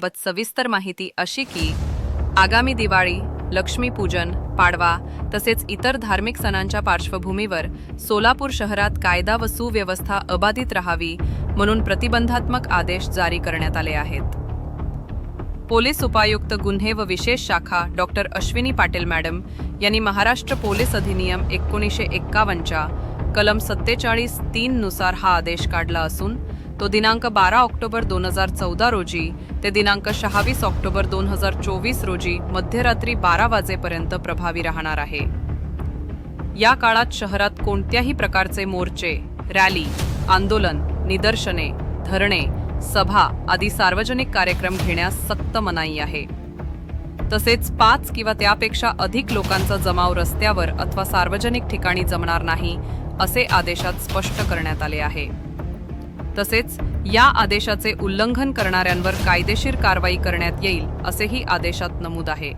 दिवस सविस्तर माहिती अशी की आगामी दिवाळी लक्ष्मीपूजन पाडवा तसेच इतर धार्मिक सणांच्या पार्श्वभूमीवर सोलापूर शहरात कायदा व सुव्यवस्था अबाधित राहावी म्हणून प्रतिबंधात्मक आदेश जारी करण्यात आले आहेत. पोलीस उपायुक्त गुन्हे व विशेष शाखा डॉक्टर अश्विनी पाटील मॅडम यांनी महाराष्ट्र पोलीस अधिनियम एकोणीसशे एक्कावन्नच्या कलम सत्तेचाळीस तीननुसार हा आदेश काढला असून तो दिनांक बारा ऑक्टोबर दोन हजार चौदा रोजी ते दिनांक सहावीस ऑक्टोबर दोन हजार चोवीस रोजी मध्यरात्री बारा वाजेपर्यंत प्रभावी राहणार आहे. या काळात शहरात कोणत्याही प्रकारचे मोर्चे रॅली आंदोलन निदर्शने धरणे सभा आदी सार्वजनिक कार्यक्रम घेण्यास सक्त मनाई आहे. तसेच पाच किंवा त्यापेक्षा अधिक लोकांचा जमाव रस्त्यावर अथवा सार्वजनिक ठिकाणी जमणार नाही असे आदेशात स्पष्ट करण्यात आले आहे. तसेच या आदेशाचे उल्लंघन करणाऱ्यांवर कायदेशीर कारवाई करण्यात येईल असेही आदेशात नमूद आहे.